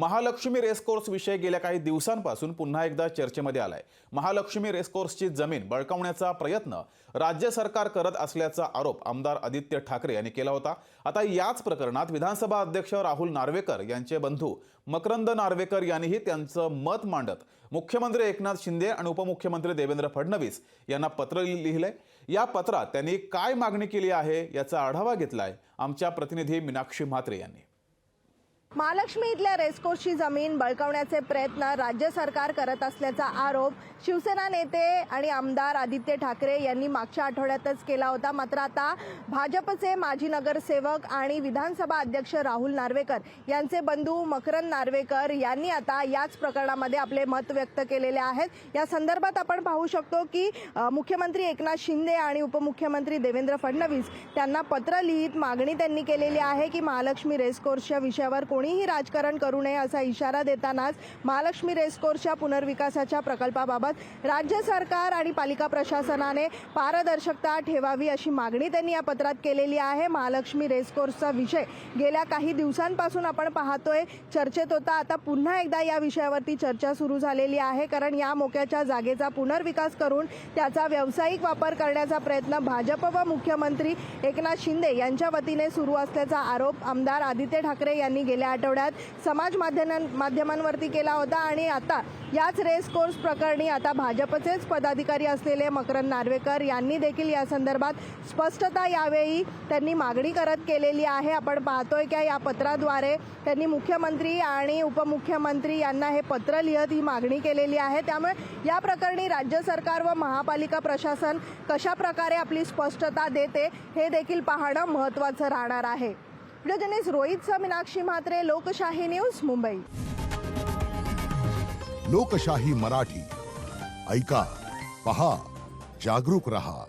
Mahalakshmi racecourse विषय गेल्या काही दिवसांपासून पुन्हा एकदा चर्चेमध्ये आलाय. महालक्ष्मी रेसकोर्सची जमीन बळकावण्याचा प्रयत्न राज्य सरकार करत असल्याचा आरोप आमदार आदित्य ठाकरे यांनी केला होता. आता याच प्रकरणात विधानसभा अध्यक्ष राहुल नार्वेकर यांचे बंधू मकरंद नार्वेकर यांनीही त्यांचं मत मांडत मुख्यमंत्री एकनाथ शिंदे आणि उपमुख्यमंत्री देवेंद्र फडणवीस यांना पत्र लिहिलंय. या पत्रात त्यांनी काय मागणी केली आहे याचा आढावा घेतलाय आमच्या प्रतिनिधी मीनाक्षी म्हात्रे यांनी. महालक्ष्मी इथल्या रेसकोर्सची जमीन बळकावण्याचे प्रयत्न राज्य सरकार करत असल्याचा आरोप शिवसेना नेते आणि आमदार आदित्य ठाकरे यांनी मागच्या आठवड्यातच केला होता. मात्र आता भाजपचे माजी नगरसेवक आणि विधानसभा अध्यक्ष राहुल नार्वेकर यांचे बंधू मकरंद नार्वेकर यांनी आता याच प्रकरणामध्ये आपले मत व्यक्त केलेले आहेत. या संदर्भात आपण पाहू शकतो की मुख्यमंत्री एकनाथ शिंदे आणि उपमुख्यमंत्री देवेंद्र फडणवीस त्यांना पत्र लिहित मागणी त्यांनी केलेली आहे की महालक्ष्मी रेसकोर्सच्या विषयावर कोण कोणीही राजकारण करू नये असा इशारा देतानाच महालक्ष्मी रेसकोर्सच्या पुनर्विकासाच्या प्रकल्पाबाबत राज्य सरकार आणि पालिका प्रशासनाने पारदर्शकता ठेवावी अशी मागणी त्यांनी या पत्रात केलेली आहे. महालक्ष्मी रेसकोर्सचा विषय गेल्या काही दिवसांपासून आपण पाहतोय. चर्चेत होता. आता पुन्हा एकदा या विषयावरती चर्चा सुरू झालेली आहे. कारण या मोक्याच्या जागेचा पुनर्विकास करून त्याचा व्यावसायिक वापर करण्याचा प्रयत्न भाजप व मुख्यमंत्री एकनाथ शिंदे यांच्या वतीने सुरू असल्याचा आरोप आमदार आदित्य ठाकरे यांनी गेल्या आठवड्यात समाज माध्यमां माध्यमांवरती केला होता आणि आता याच रेस कोर्स प्रकरणी आता भाजपचेच पदाधिकारी असलेले मकरंद नार्वेकर यांनी देखील या संदर्भात स्पष्टता यावेळी त्यांनी मागणी करत केलेली आहे. आपण पाहतोय की या पत्राद्वारे त्यांनी मुख्यमंत्री आणि उपमुख्यमंत्री यांना हे पत्र लिहत ही मागणी केलेली आहे. त्यामुळे या प्रकरणी राज्य सरकार व महापालिका प्रशासन कशा प्रकारे आपली स्पष्टता देते हे देखील पाहणं महत्त्वाचं राहणार आहे. व्हिडिओ जर्नलिस्ट रोहितचा मीनाक्षी म्हात्रे लोकशाही न्यूज मुंबई लोकशाही मराठी ऐका पहा जागरूक रहा